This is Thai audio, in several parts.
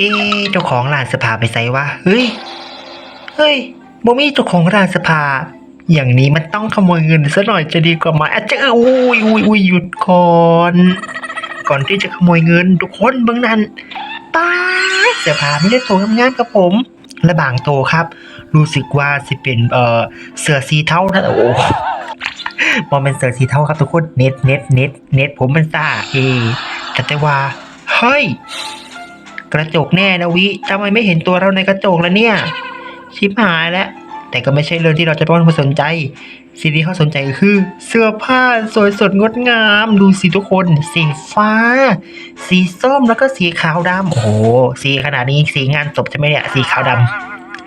เอ๊เจ้าของร้านสภาไปไซวะเฮ้ย เฮ้ยบ่มีเจ้าของร้านสภา อย่างนี้มันต้องขโมยเงินซะหน่อยจะดีกว่าไหมอาจจะเอออุ้ยอุ้ยอุ้ยหยุดก่อน ก่อนที่จะขโมยเงินทุกคนเบื้องนั้นป้าดเสื้อผ้าไม่ได้โตงามๆครับผม และบางโตครับ รู้สึกว่าสิเป็นเอ่อเสือสีเทานะโอ้บอมเป็นเสือสีเทาครับทุกคนเน็ตเน็ตเน็ตเน็ตผมเป็นซ่าเอแต่แต่ว่าเฮ้ย กระจกแน่นะวิทำไมไม่เห็นตัวเราในกระจกแล้วเนี่ย ชิบหายแล้ว แต่ก็ไม่ใช่เรื่องที่เราจะต้องมาสนใจ สิ่งที่เขาสนใจคือ เสื้อผ้าสวยสดงดงาม ดูสิทุกคน สีฟ้า สีส้มแล้วก็สีขาวดำโอ้โหสีขนาดนี้สีงานศพใช่ไหมเนี่ยสีขาวด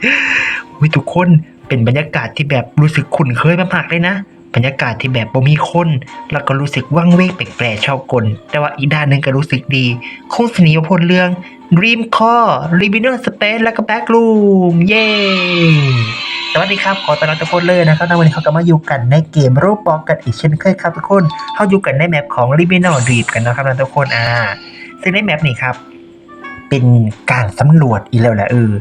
ำวิทุกคนเป็นบรรยากาศที่แบบรู้สึกคุ้นเคยมากๆเลยนะบรรยากาศที่แบบบ่มีคน แล้วก็รู้สึกว่างเวกแปลกๆชอบกล แต่ว่าอีกด้านหนึ่งก็รู้สึกดี คงสนิยพลเรื่อง Dream Core Liminal Space และก็ Backroom เย้สวัสดีครับ ขอต้อนรับทุกคนเลยนะครับในวันนี้เขาก็มาอยู่กันในเกมรูปบอกกันอีกเช่นเคยครับทุกคนเขาอยู่กันในแมปของ Liminal Dream กันนะครับทุกคนอ่าซึ่งในแมปนี้ครับเป็นการสำรวจอีกแล้วแหละเออ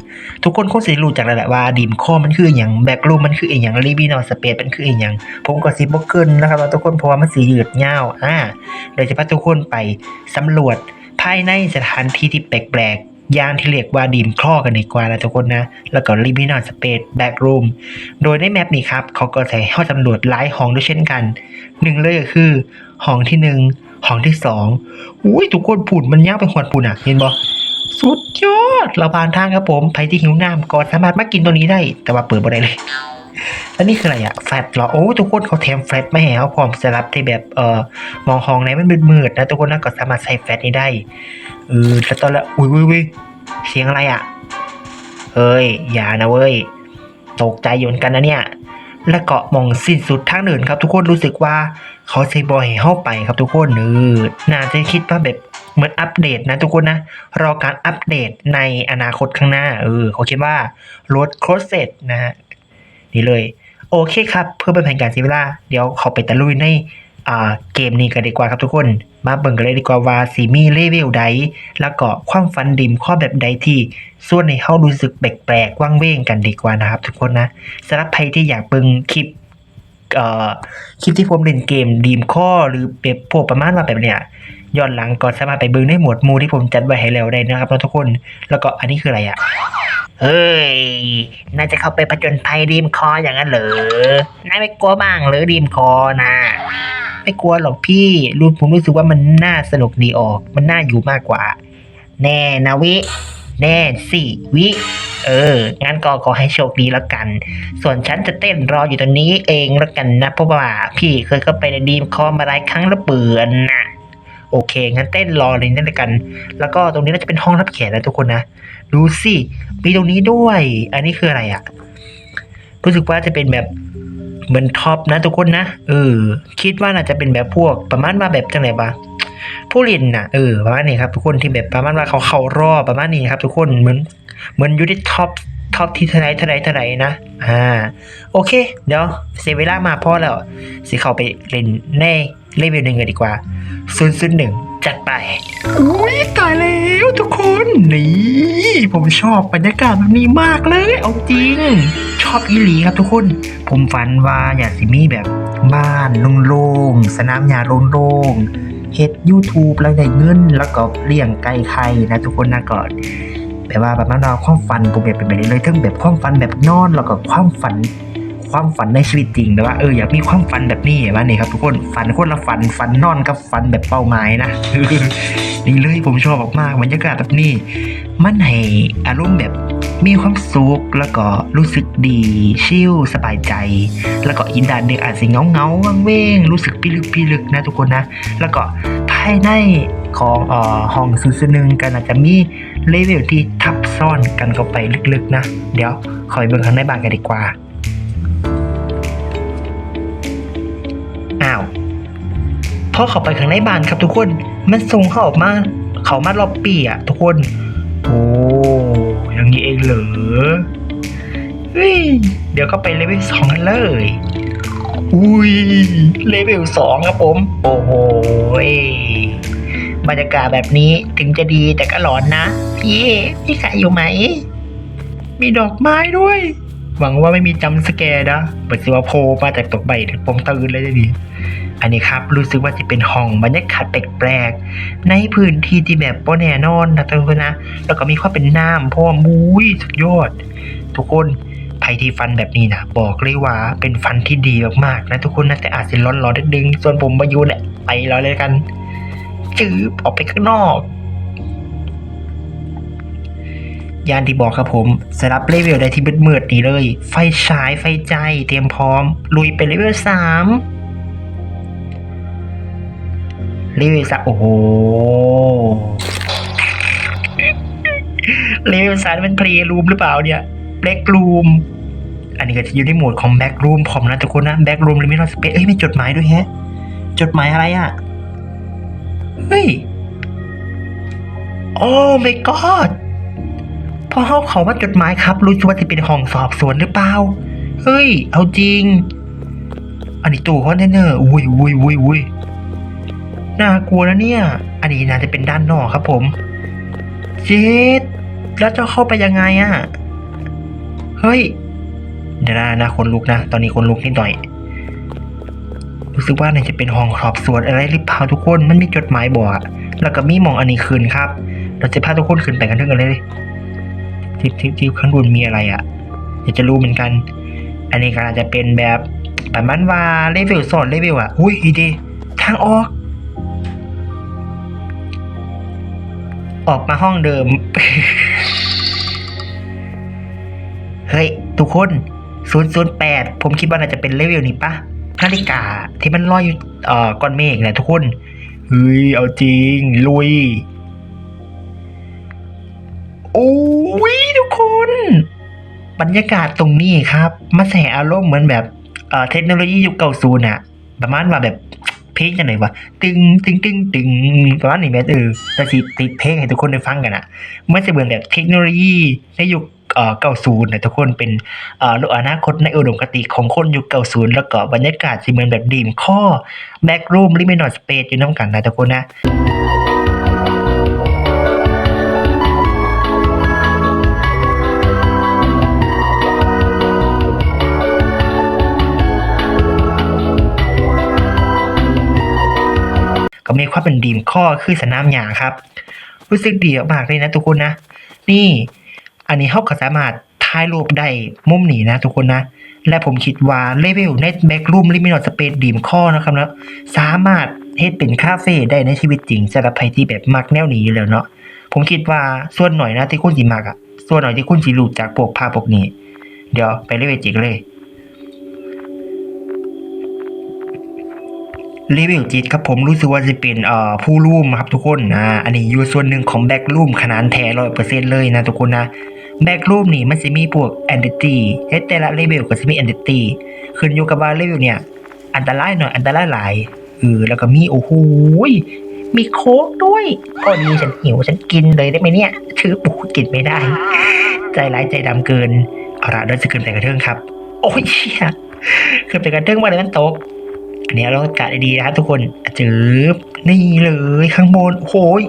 ทุกคนคงสิรู้จักแล้วแหละว่าดีมคอมันคืออย่างแบ็กรูมมันคืออย่างรีบีนอสเปซมันคืออย่างผมก็สิบเกินนะครับทุกคนเพราะว่ามันสียืดยาอ่าเดี๋ยวจะพาะทุกคนไปสำรวจ ภายในสถานที่ที่แปลกๆอย่างที่เรียกว่าดีมคลอกันดีกว่านะทุกคนนะ แล้วก็รีบีนอสเปซแบ็กรูมโดยในแมปนี้ครับ เขาก็จะให้เข้าสำรวจหลายห้องด้วยเช่นกัน หนึ่งเลยก็คือห้องที่หนึ่งห้องที่สองอุ้ยทุกคนผุ่นมันยาวไปหวดผุ่นอะ เห็นบ่สุดยอดเราผ่านทางครับผมใครที่หิวน้ำก็สามารถมากินตัวนี้ได้ แต่ว่าเปิดบ่ได้เลย แล้วนี่คืออะไรอะแฟลตเหรอโอ้ทุกคนเขาแถมแฟลตมาให้เขาพร้อมสำหรับที่แบบเอ่อมองห้องไหนมันมืดๆนะทุกคนนะก็สามารถใส่แฟลตนี้ได้เออแล้วตอนละอุ้ยอุ้ยอุ้ยเสียงอะไรอะเฮ้ยอย่านะเว้ยตกใจอยู่เหมือนกันนะเนี่ยแล้วก็มองสิ้นสุดทางเดินครับ ทุกคนรู้สึกว่าเขาใช้บอยเข้าไปครับทุกคนเออน่าจะคิดว่าแบบเหมือนอัปเดตนะทุกคนนะ รอการอัปเดตในอนาคตข้างหน้า เออเขาคิดว่ารถโครเซตนะฮะ นี่เลย โอเคครับ เพื่อเป็นแผนการเสียเวลา เดี๋ยวเขาไปตะลุยในอ่าเกมนี้กันดีกว่าครับทุกคน มาเบิ่งกันเลยดีกว่าว่าสีมีเลเวลใด แล้วก็ความฟันดิมข้อแบบใดที่ส่วนในเขารู้สึกแปลกๆว่างเว้งกันดีกว่านะครับ ทุกคนนะสำหรับใครที่อยากเบิ่งคลิปคลิปที่ผมเล่นเกมดีมข้อหรือแบบพวกประมาณว่าแบบเนี้ยย้อนหลังก็สามารถไปเบิ่งในหมวดหมู่ที่ผมจัดไว้ให้แล้วได้นะครับทุกคน แล้วก็อันนี้คืออะไรอะ เฮ้ยน่าจะเข้าไปผจญภัยดีมคออย่างนั้นเหรอ นายไม่กลัวบ้างหรือดีมคอนะไม่กลัวหรอกพี่ รู้ผมรู้สึกว่ามันน่าสนุกดีออก มันน่าอยู่มากกว่า แน่นะวิ แน่สิวิ เออ งั้นก็ขอให้โชคดีแล้วกัน ส่วนฉันจะเต้นรออยู่ตรงนี้เองแล้วกันนะ เพราะว่าพี่เคยเข้าไปในดีมคอมาหลายครั้งแล้วเบื่อนะ โอเค งั้นเต้นรอเลยนั่นละกัน แล้วก็ตรงนี้น่าจะเป็นห้องรับแขกนะทุกคนนะ ดูสิ มีตรงนี้ด้วย อันนี้คืออะไรอะ่ะ รู้สึกว่าจะเป็นแบบเหมือนท็อปนะทุกคนนะ เออ คิดว่าน่าจะเป็นแบบพวกประมาณว่าแบบจังไหนบ้างผู้เรียนน่ะเออ ประมาณนี้ครับทุกคนที่แบบประมาณว่าเขาเข้ารอบประมาณนี้ครับ ทุกคน เหมือน เหมือนอยู่ที่ท็อปท็อปที่เท่าไรเท่าไรเท่าไรนะ อ่า โอเค เดี๋ยวเสียเวลามาพอแล้ว สิเข้าไปเล่นใน เลเวลหนึ่งกันดีกว่าศูนย์หนึ่งจัดไป อุ้ยตายแล้วทุกคน นี่ ผมชอบบรรยากาศแบบนี้มากเลย เอาจริง ชอบอีหลีครับทุกคน ผมฝันว่าอยากสิมีแบบบ้านโล่งๆ สนามหญ้าโล่งๆเฮ็ด YouTube แล้วได้เงิน แล้วก็เลี้ยงไก่ไข่นะทุกคนนะก่อนแบบว่าแบบนั้นเราความฝันผมอยากเป็นแบบนี้เลยทั้งแบบความฝันแบบนอนแล้วก็ความฝัน ความฝันในชีวิตจริงแบบว่าเอออยากมีความฝันแบบนี้ว่านี่ครับทุกคนฝันคนละฝันฝันนอนกับฝันแบบเป้าหมายนะนี่เลยผมชอบมากๆบรรยากาศแบบนี้มันให้อารมณ์แบบมีความสุขแล้วก็รู้สึกดีชิลสบายใจ แล้วก็อินดานเด็กอาจสิเงาเงาว่างเว้งรู้สึกพิลึกพิลึกนะทุกคนนะ แล้วก็ภายในของเอ่อห้องซูซนึงกันอาจจะมีเลเวลที่ทับซ้อนกันเข้าไปลึกๆนะ เดี๋ยวคอยเบิ่งข้างในบ้านกันดีกว่า พอเขาไปข้างในบ้านครับทุกคน มันส่งเขาออกมา เขามาล็อบบี้อะทุกคน โอ้อย่างนี้เองเหรอเฮ้ยเดี๋ยวก็ไปเลเวลสองกันเลย อุ้ย เลเวลสองครับผม โอ้โหยบรรยากาศแบบนี้ถึงจะดีแต่ก็หลอนนะ พี่พี่ขายอยู่ไหม มีดอกไม้ด้วย หวังว่าไม่มีจำสแกร์นะเปิดสิว่าโพมาจากตกใบถึงปมตื่นเลยจะดีอันนี้ครับ รู้สึกว่าจะเป็นห้องบรรยากาศแปลกๆ ในพื้นที่ที่แบบโปแน่นอนนะทุกคนนะ แล้วก็มีความเป็นน้ำพราะว่ามุ้ยสุดยอด ทุกคนไผที่ฟันแบบนี้นะบอกเลยว่าเป็นฟันที่ดีมากๆนะทุกคนนะแต่อาจจะร้อนร้อนๆดึงๆส่วนผมมาอยู่แหละไปแล้วเลยกันจืบออกไปข้างนอก ยานที่บอกครับผมสำหรับเลเวลได้ที่มืดๆนี้เลย ไฟฉายไฟใจเตรียมพร้อม ลุยไปเลเวลสามเลเวลสามโอ้โหเลเวลสามเป็นเพลย์รูมหรือเปล่าเนี่ยแบ็กรูมอันนี้ก็จะอยู่ในโหมดของแบ็กรูมผมนะทุกคนนะแบ็กรูมลิมิตสเปซเอ้ยมีจดหมายด้วยแฮะ จดหมายอะไรอะ เฮ้ย โอ้ my god พอเขาขาว่าจดหมายครับ รู้สึกว่าจะเป็นห้องสอบสวนหรือเปล่าเฮ้ย เอาจริง อันนี้ตู้คอนเทนเนอร์อุ้ยอุ้ยอุ้ยอุ้ยน่ากลัวนะเนี่ย อันนี้น่าจะเป็นด้านนอกครับผม เจ็ดแล้วจะเข้าไปยังไงอะเฮ้ย เดี๋ยวนะนะคนลุกนะ ตอนนี้คนลุกนิดหน่อย รู้สึกว่าน่าจะเป็นห้องสอบสวนอะไรหรือเปล่าทุกคน มันมีจดหมายบอกแล้วก็มีมองอันนี้คืนครับ เราจะพาทุกคนขึ้นไปกันเรื่องกันเลย ทิปทิปทิปข้างบนมีอะไรอะ่ะอยากจะรู้เหมือนกัน อันนี้ก็อาจจะเป็นแบบประมาณว่าเลเวลสอนเลเวลอะอุ้ยอีดีทางออก ออกมาห้องเดิม เฮ้ย ทุกคน 008 ผมคิดว่าน่าจะเป็นเลเวลนี้ปะนาฬิกาที่มันลอยอยู่เอ่อก้อนเมฆเนะทุกคน เฮ้ย เอาจริง ลุย โอ้ บรรยากาศตรงนี้ครับมาแสอารมณ์เหมือนแบบเทคโนโลยียุคเก่าศูนย์อะประมาณว่าแบบเพลงจังไหนวะตึงตึงตึงตึงประมาณนี้แม่เออแต่สิติดเพลงให้ทุกคนได้ฟังกันอะมันจะเหมือนแบบเทคโนโลยีในยุคเก่าศูนย์นะทุกคนเป็นโลกอนาคตในอุดมคติของคนยุคเก่าศูนย์แล้วก็บรรยากาศสิเหมือนแบบดีมข้อแบ็กรูมลิมินอสเปซอยู่น้ำกันนะทุกคนนะ ก็มีความเป็นดีมข้อคือสนามหญ้าครับ รู้สึกดีมากเลยนะทุกคนนะ นี่ อันนี้เขาก็สามารถถ่ายรูปได้มุมนี้นะทุกคนนะ และผมคิดว่าเลเวลในแบ็กรูมลิมินอสเปซดีมข้อนะครับนะสามารถเฮ็ดเป็นคาเฟ่ได้ในชีวิตจริงสำหรับใครที่แบบมักแนวนี้อยู่แล้วเนาะผมคิดว่าส่วนหน่อยนะที่คุณสิมักอะส่วนหน่อยที่คุณสิรู้จากพวกภาพพวกนี้ เดี๋ยวไปเลเวลจิกเลย เลเวจิตครับผมรู้สึกว่าจะเป็นเอ่อผู้ร่วมครับทุกคนอ่าอันนี้อยู่ส่วนหนึ่งของแบ็กรูมขนาดแท้ร้อยเปอร์เซ็นต์เลยนะทุกคนนะแบ็กรูมนี่มันจะมีพวกแอนติตี้แต่ละเลเวลก็จะมีแอนติตี้ขึ้นอยู่กับว่าเลเวลเนี่ย อันตรายหน่อยอันตรายหลายเออแล้วก็มีโอ้โหมีโค้กด้วยตอนนี้ฉันหิวฉันกินเลยได้ไหมเนี่ยชื่อปูกินไม่ได้ ใจร้ายใจดำเกินเอาละเดินจะขึ้นไปกระเทิงครับ โอ้ยเชี่ยขึ้นไปกระเทิงมาเลยมันตก อันนี้เรากะดีๆนะครับทุกคนจืบนี่เลยข้างบนโอ้โหย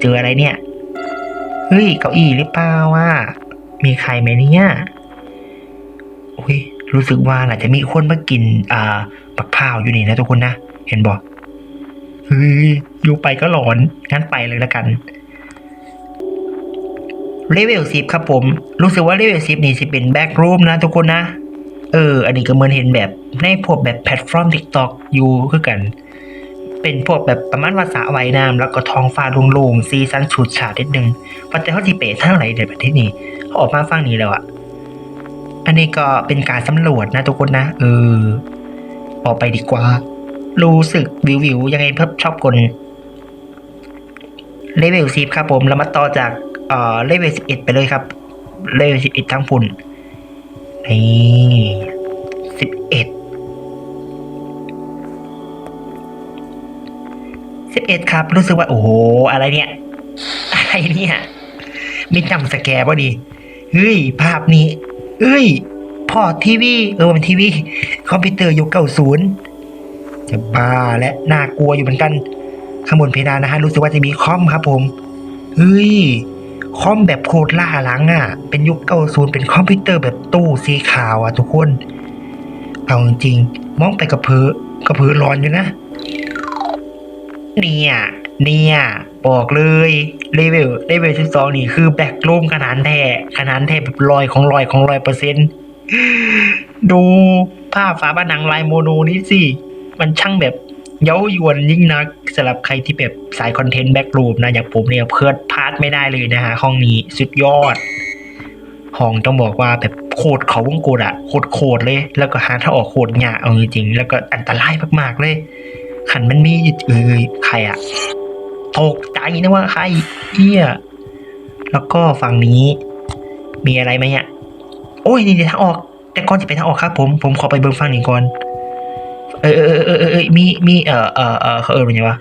เจออะไรเนี่ย เฮ้ยเก้าอี้หรือเปล่าว่า มีใครไหมเนี่ยโอ้ยรู้สึกว่าน่าจะมีคนมากิน อ่าปักพาวอยู่นี่นะทุกคนนะ เห็นบอกเฮ้ยอยู่ไปก็หลอน งั้นไปเลยละกันเลเวลสิบครับผม รู้สึกว่าเลเวลสิบนี่จะเป็นแบ็กรูมนะทุกคนนะ เออ อันนี้ก็เหมือนเห็นแบบในพวกแบบแพลตฟอร์ม TikTok อยู่คือกัน เป็นพวกแบบประมาณว่าสระว่ายน้ำแล้วก็ท้องฟ้าโล่งๆซีซันฉูดฉาดนิดนึงว่าแต่เขาสิเปทางไหนเด็ดประเทศนี้เขาออกมาฟังนี้แล้วอะอันนี้ก็เป็นการสำรวจนะทุกคนนะ เออ ออกไปดีกว่า รู้สึกวิววิวยังไงเพิ่มชอบกลเลเวลสิบครับผมเรามาต่อจากเอ่อเลเวลสิบเอ็ดไปเลยครับ เลเวลสิบเอ็ดทั้งฝุ่น นี่สิบเอ็ดสิบเอ็ดครับ รู้สึกว่า โอ้โห อะไรเนี่ย อะไรเนี่ยมีจำสแกร์ป่ดีเฮ้ย ภาพนี้เอ้ยพอทีวี เออมันทีวี คอมพิวเตอร์ยุคเก้าศูนย์จะบ้าและน่ากลัวอยู่เหมือนกัน ข้างบนเพดานนะฮะ รู้สึกว่าจะมีคอมครับผมเฮ้ย คอมแบบโคตรล่าหลังอะ เป็นยุคเก้าศูนย์เป็นคอมพิวเตอร์แบบตู้สีขาวอะทุกคน เอาจริงๆมองไปกระเพอกระเพอร้อนอยู่นะ เนี่ย เนี่ย บอกเลยเลเวลเลเวลสิบสองนี่คือแบกรูมขนาดแท้ขนาดแท้แบบลอยของลอยของลอยเปอร์เซ็นต์ดูภาพฝาผนังลายโมโนนี้สิ มันช่างแบบ เย้ายวนยิ่งนักสำหรับใครที่แบบสายคอนเทนต์แบ็กรูมนะอย่างผมเนี่ยเพิดพลาดไม่ได้เลยนะฮะห้องนี้สุดยอด ห้องต้องบอกว่าแบบโคตรเขาวงกดอะโคตรโคตรเลย แล้วก็หาถ้างออกโคตรยาเอาจริงๆแล้วก็อันตรายมากๆเลยขันมันมีเอ้ยใครอะตกใจนะว่าใครเฮียแล้วก็ฝั่งนี้มีอะไรไหมอะโอ้ยนี่เดี๋ยวทางออก แต่ก่อนจะไปทางออกครับ ผมผมขอไปเบิ่งฝั่งนี้ก่อน เออเออเออเออมีมีเออเออเออเขาเออเป็นไงวะ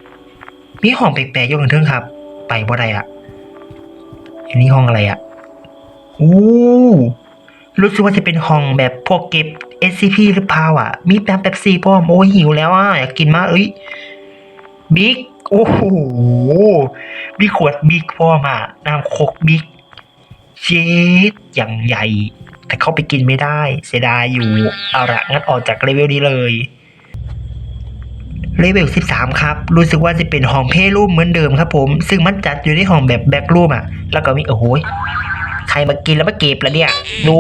มีห้องแปลกๆอยู่กันเทิงครับ ไปบ่ได้อะอันนี้ห้องอะไรอะอู้รู้สึกว่าจะเป็นห้องแบบพวกเก็บ SCP หรือเปล่าอะ มีแป๊บแป๊บซีพร้อโอ้ยหิวแล้วอะอยากกินมากเอ้ยบิ๊กโอ้โหมีขวดบิ๊กพร้อมอะน้ำโคกบิ๊กเจดอย่างใหญ่ แต่เข้าไปกินไม่ได้ เสียดายอยู่ เอาละงั้นออกจากเลเวลนี้เลย เลเวล13 ครับ รู้สึกว่าจะเป็นห้องเพลรูมเหมือนเดิมครับผม ซึ่งมันจัดอยู่ในห้องแบบแบ็กรูมอะ แล้วก็มีโอ้โหใครมากินแล้วมาเก็บล้วเนี่ย ดู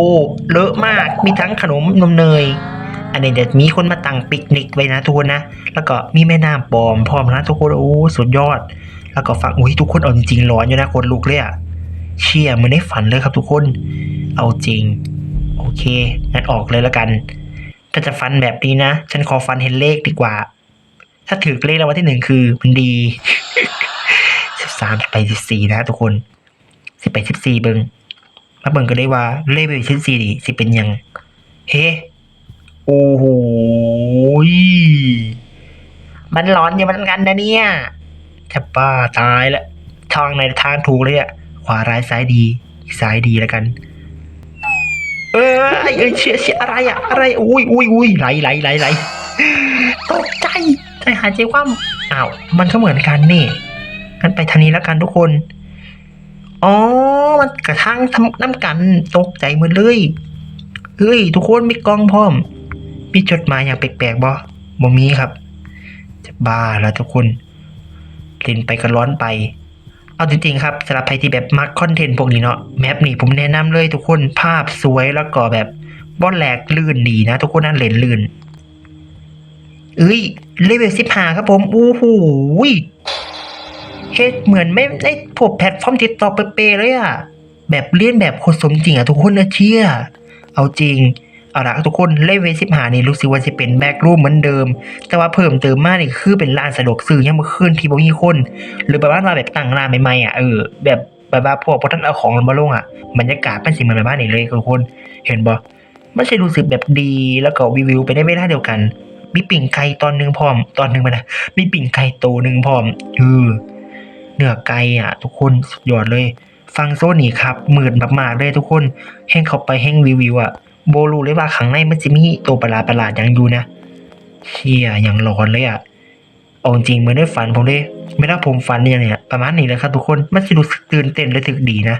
เลอะมาก มีทั้งขนมนมเนย อันนี้เดี๋ยวมีคนมาตั้งปิกนิกไว้นะทุกคนนะ แล้วก็มีแม่น้ำปลอมพร้อมนะทุกคน โอ้สุดยอด แล้วก็ฟังอุ้ยทุกคนเอาจริงๆร้อนอยู่นะคนลุกเลยอะ เชี่ยเหมือนในฝันเลยครับทุกคน เอาจริง โอเคงั้นออกเลยแล้วกัน ถ้าจะฟันแบบนี้นะ ฉันขอฟันเห็นเลขดีกว่า ถ้าถือเลขรางวัลที่หนึ่งคือมันดีสิบสามไปสิบสี่นะทุกคนสิบไปสิบสี่เบิงมาเบิงก็ได้ว่าเลขไปสิบสี่นี่สิเป็นยังเฮ้โอ้โหมันร้อนอยู่เหมือนกันนะเนี่ยจะบ้าตายแล้วทางไหนทางถูกเลยอะขวาร้ายซ้ายดีซ้ายดีแล้วกัน เอ้ยเอ้ยเชี่ยเชี่ยอะไรอะอะไรอุ้ยอุ้ยอุ้ยไหลไหลไหลไหลตกใจ ใจหายใจคว่ำอ้าว มันก็เหมือนกันนี่งั้นไปทางนี้แล้วกันทุกคน อ๋อ มันกระทั่งทำน้ำกันตกใจหมดเลยเฮ้ย ทุกคนมีกล้องพร้อม มีจดหมายอย่างแปลกๆบ่บ่มีครับ จะบ้าแล้วทุกคนเล่นไปก็ร้อนไป เอาจริงๆครับสำหรับใครที่แบบมักคอนเทนต์พวกนี้เนาะแมปนี่ผมแนะนำเลยทุกคนภาพสวยแล้วก็แบบบอลแหลกลื่นดีนะ ทุกคนนั่นเล่นลื่น เอ้ยเลเวลสิบห้าครับผมอู้หูยเฮ็ดเหมือนไม่ได้พวกแพลตฟอร์มติดต่อเปๆเลยอะแบบเลียนแบบคตรสมจริงอะทุกคนนะเชื่อเอาจริงเอาละทุกคนเลเวลสิบห้านี่รู้สึกว่าจะเป็นแบ็กรูมเหมือนเดิม แต่ว่าเพิ่มเติมมากนี่คือเป็นร้านสะดวกซื้อยังเมื่อคืนที่บ่มีคน หรือแบบว่ามาแบบตั้งร้านใหม่ๆอะเออแบบแบบว่าพวกพอท่านเอาของมาลงอะบรรยากาศเป็นสิ่งใหม่ๆบ้านนี่เลยทุกคนเห็นบ่ไม่ใช่รู้สึกแบบดีแล้วก็วิวไปได้ไม่ได้เดียวกัน มีปิ่งไก่ตอนหนึ่งพร้อม ตอนหนึ่งมานะมีปิ่งไก่โตหนึ่งพร้อมเออเนื้อไก่อะ ทุกคนสุดยอดเลย ฟังโซนี่ครับหมื่นมากๆเลยทุกคนแห้งเข้าไปแห้งวิวอะโบรู้เลยว่าข้างในมันจะมีตัวประหลาดประหลาดอย่างอยู่นะเชี่ยอย่างร้อนเลยอะเอาจริงเหมือนได้ฝันผมเลยไม่ได้ผมฝันเนี่ยเนี่ยประมาณนี้เลยครับทุกคนมันจะรู้สึกตื่นเต้นและถึกดีนะ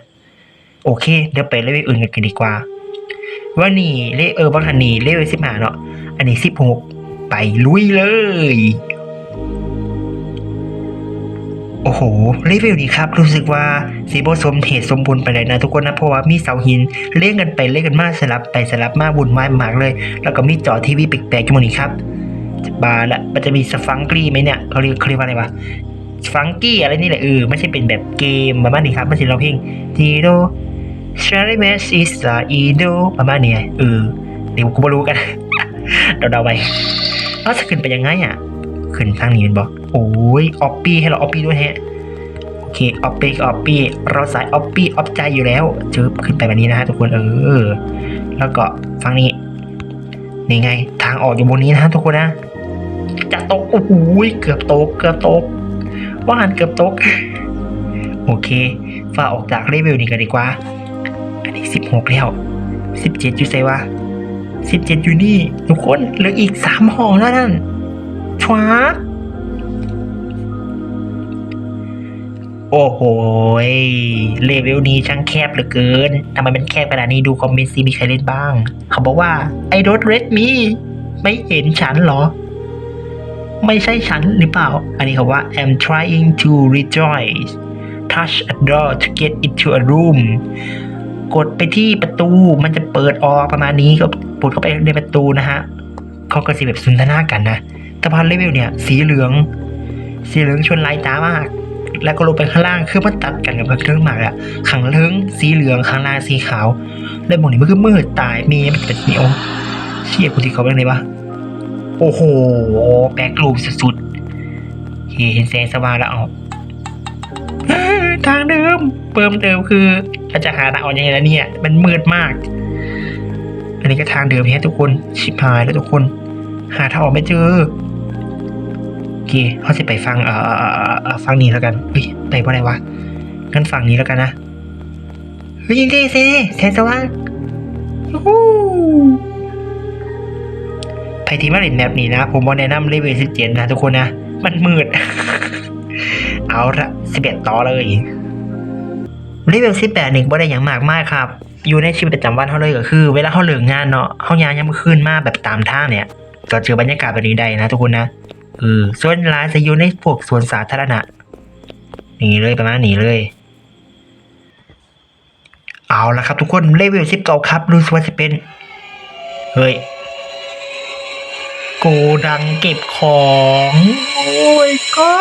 โอเค เดี๋ยวไปเลเวลอื่นกันดีกว่าว่านี่เลเออบางทันนี่เลเวลสิบห้าเนาะอันนี้สิบหก ไปลุยเลย โอ้โหเลเวลนี้ครับ รู้สึกว่าสีบสมเหตุสมบูรณ์ไปเลยนะทุกคนนะ เพราะว่ามีเสาหินเล่นกันไปเล่นกันมาสลับไปสลับมาวุ่นวายมากเลย แล้วก็มีจอทีวีแปลกๆอยู่ตรงนี้ครับบาร์ละมันจะมีสฟังกี้ไหมเนี่ยเขาเรียกเขาเรียกว่าอะไรวะสฟังกี้อะไรนี่แหละเออไม่ใช่เป็นแบบเกมประมาณนี้ครับไม่ใช่เราเพลงทีโดชาริเมสอิสาอีโดประมาณนี้เออเดี๋ยวกูมารู้กันเราเดาไป เราจะขึ้นไปยังไงอะ ขึ้นทางนี้เป็นบอกโอ้ยออปปี้ให้เราออปปี้ด้วยแฮะโอเคออปปี้ออปปี้เราสายออปปี้ออปใจอยู่แล้วเจอขึ้นไปแบบนี้นะฮะทุกคนเออ แล้วก็ฟังนี้นี่ไง ทางออกอยู่บนนี้นะทุกคนนะจะตกโอ้โหเกือบตกเกือบตกว่าหันเกือบตก โอเคฝ่าออกจากเลเวลนี้กันดีกว่า อันนี้สิบหกแล้วสิบเจ็ดอยู่ไซวะ สิบเจ็ดอยู่นี่ ทุกคนเหลืออีกสามห้องแล้วนั่นชวาโอ้โห เลเวลนี้ช่างแคบเหลือเกิน ทำไมมันแคบขนาดนี้ดูคอมเมนต์ซีมีใครเล่นบ้าง เขาบอกว่าไอ้รถเรดมีไม่เห็นฉันเหรอ ไม่ใช่ฉันหรือเปล่า อันนี้เขาว่า I'm trying to rejoice touch a door to get into a room กดไปที่ประตูมันจะเปิดออกประมาณนี้ก็ ปุดเข้าไปในประตูนะฮะเขาก็สิแบบสนทนากันนะแต่พอเลเวลเนี่ย สีเหลือง สีเหลืองชวนลายตามาก แล้วก็ลงไปข้างล่างคือมันตัดกันกับเครื่องหมากอะข้างเลิงสีเหลืองข้างล่างสีขาวแล้วหมดนี้มันคือมืดตายมย์มันเป็นเหนียวเชี่ยกูที่เขาเป็นไงวะโอ้โหแบกลูมสุดๆเห็นแสงสว่างแล้วออ้ยทางเดิมเพิ่มเติมคือจะหาทางออกยังไงแล้วเนี่ย มันมืดมาก อันนี้ก็ทางเดิมแฮะทุกคนชิบหายแล้วทุกคน หาทางออกไม่เจอโอเคเขาจะไปฟังเอ่อเอ่อฟังนี้แล้วกันเฮ้ยไปว่าอะไรวะงั้นฝั่งนี้แล้วกันนะเฮ้ยจริงๆสิแสงสว่างยูฮูใครที่มาเล่นแมปนี้นะ ผมว่าแนะนำเลเวลสิบเจ็ดนะทุกคนนะ มันมืด เอาละสิบเอ็ดต่อเลยเลเวลสิบแปดหนี่งบ่ได้อย่างมากมากครับ อยู่ในชีวิตประจำวันเขาเลยก็คือ เวลาเขาเลิกงานเนาะเขายางยามคืนมาแบบตามทางเนี่ย ก็เจอบรรยากาศแบบนี้ได้นะทุกคนนะเออส่วนร้านจะอยู่ในพวกสวนสาธารณะหนีเลยประมาณหนีเลย เอาละครับทุกคนเลเวลสิบเก้าครับดูสวนจะเป็นเฮ้ยโกดังเก็บของ โอ้ยก็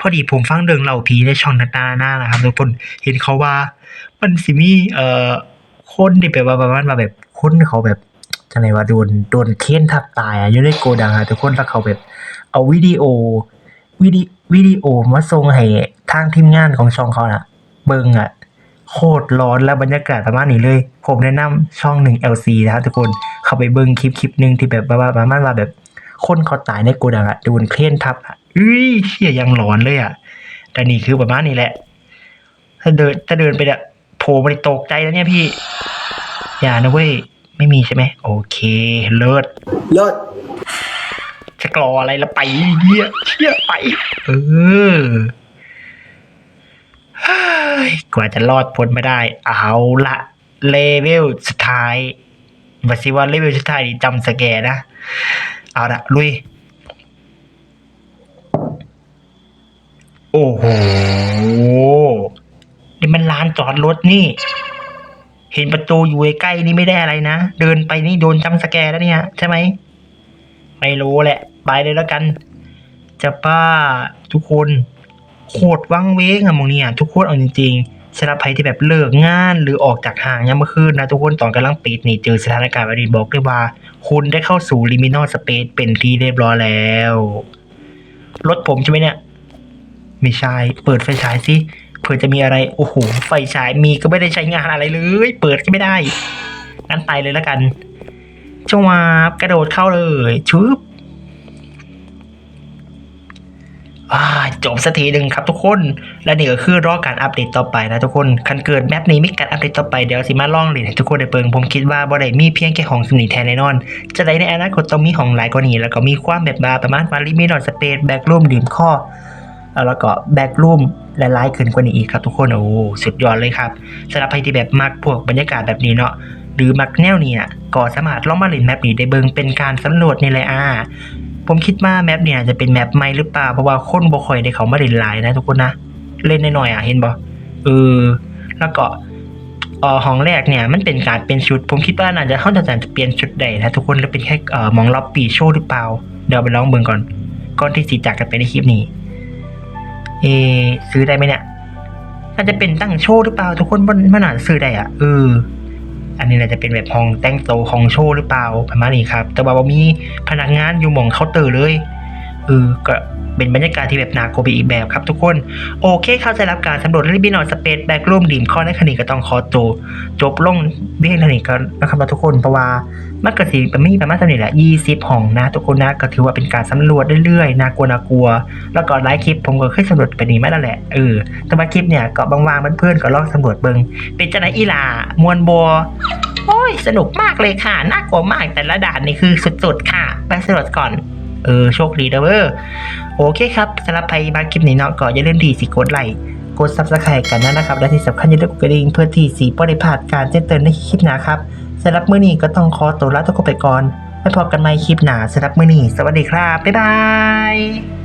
พอดีผมฟังเรื่องเล่าผีในช่องนาตาหน้านะครับทุกคนเห็นเขาว่า มันสิมีเอ่อคนที่แบบว่าประมาณว่าแบบคนเขาแบบจังไหนว่าโดนโดนเค้นทับตายอะอยู่ในโกดังอะทุกคนแล้วเขาแบบ เอาวิดีโอวิดีวิดีโอมาส่งให้ทางทีมงานของช่องเขาน่ะ เบิงอะโคตรร้อนและบรรยากาศประมาณนี้เลย ผมแนะนำช่องหนึ่ง LC นะครับทุกคนเข้าไปเบิงคลิปคลิปหนึ่งที่แบบว่าประมาณว่าแบบ คนเขาตายในโกดังอะโดนเคลนทับอะอุ้ยเชี่ยยังหลอนเลยอะแต่นี่คือประมาณนี้แหละ ถ้าเดินถ้าเดินไปเนี่ย ผล่มาในตกใจแล้วเนี่ยพี่ อย่านะเว้ย ไม่มีใช่ไหม โอเคเลิศเลิศจะกรออะไรละไปเหี้ยเชี่ยไป เออเฮ้ยกว่าจะรอดพ้นมาได้ เอาละเลเวลสุดท้ายบัสิว่าเลเวลสุดท้ายนี่จำสแกนนะ เอาละลุย โอ้โหนี่มันลานจ อดรถนี่ เห็นประตูอยู่ใกล้นี่ไม่ได้อะไรนะ เดินไปนี่โดนจำสแกนแล้วเนี่ย ใช่ไหม ไม่รู้แหละ ไปเลยแล้วกัน จะป้าทุกคนโคตรวังเวงอะมองเนี่ย ทุกคนเอาจริงๆสำหรับใครที่แบบเลิกงานหรือออกจากห้างยามเมื่อคืนนะทุกคนตอนกำลังปิดนี่เจอสถานการณ์แบบนี้บอกเลยว่า คุณได้เข้าสู่ลิมินอลสเปซเป็นที่เรียบร้อยแล้วรถผมใช่ไหมเนี่ย ไม่ใช่ เปิดไฟฉายสิ ผื่อจะมีอะไรโอ้โหไฟฉายมีก็ไม่ได้ใช้งานอะไรเลย เปิดก็ไม่ได้งั้นไปเลยแล้วกันจวาบกระโดดเข้าเลยชุบจบสักทีหนึ่งครับทุกคน และนี่ก็คือรอการอัปเดตต่อไปนะทุกคนคันเกิดแมปนี้มีการอัปเดตต่อไปเดี๋ยวสิมาล่องเรียทุกคนได้เปิงผมคิดว่าบ่ได้มีเพียงแค่ของสนิทแทนแน่นอน จะได้ในอนาคตต้องมีของหลายกว่านี้ แล้วก็มีความแบบบาประมาณวาลิมินอสเปซแบ็กรูมดื่มข้อแล้วก็แบ็กรูม และไลท์ขึ้นกว่านี้อีกครับทุกคนโอ้สุดยอดเลยครับสำหรับใครที่แบบมักพวกบรรยากาศแบบนี้เนาะหรือมักแนวนี้อะก็สามารถลองมาเล่นแมปนี้ได้เบิงเป็นการสำรวจในแหละอ่าผมคิดว่าแมปเนี่ยจะเป็นแมปใหม่หรือเปล่าเพราะว่าคนบ่คอยได้เขามาเล่นหลายนะทุกคนนะเล่นน้อยๆอะเห็นบ่เออแล้วก็เอ่อห้องแรกเนี่ยมันเป็นการเป็นชุด ผมคิดว่าน่าจะเขาจะจะเปลี่ยนชุดได้นะทุกคนแล้วเป็นแค่เอ่อมองล็อบปีโชว์หรือเปล่า เดี๋ยวไปลองเบิ่งก่อนก่อนที่สิจากกันไปในคลิปนี้ เอ ซื้อได้ไหมเนี่ยน่าจะเป็นตั้งโชว์หรือเปล่าทุกคนมันมันน่านซื้อได้อะเอออันนี้น่าจะเป็นแบบห้องแต่งโตของโชว์หรือเปล่าประมาณนี้ครับ แต่ว่าบ่มีพนักงานอยู่หมองเคาน์เตอร์เลย เออก็เป็นบรรยากาศที่แบบนาโกไปอีกแบบครับทุกคน โอเคเข้าใจรับการสำรวจรีบินออนสเปซแบกรูมดีมข้อในคณีก็ต้องขอตัวจบลงเบี้ยงเท่านี้ก็นะครับทุกคนเพราะว่ามันก็สิประมีประมาณสำนี้แหละ20ห้องนะทุกคนนะก็ถือว่าเป็นการสำรวจเรื่อยๆน่ากลัวน่ากลัว แล้วก็ไลฟ์คลิปผมก็เคยสำรวจไปนี้มาแล้วแหละเออแต่ว่าคลิปเนี่ยก็บางๆเพื่อนๆก็ลองสำรวจเบิงเป็นจังไดอีหลามวนบัวโอ้ยสนุกมากเลยค่ะน่ากลัวมากแต่ละด่านนี่คือสุดๆค่ะ ไปสำรวจก่อน เออโชคดีนะเว้อโอเคครับสำหรับใครมาคลิปนี้เนาะก็อย่าลืมที่สิกดไลค์กดซับสไครต์กันนะครับ และที่สำคัญอย่าลืมกดกระดิ่งเพื่อที่สีบริพาดการแจ้งเตือนในคลิปหน้าครับสำหรับมื้อนี้ก็ต้องขอตัวลาทุกคนไปก่อนไว้พบกันใหม่คลิปหน้าสำหรับมื้อนี้สวัสดีครับบ๊ายบาย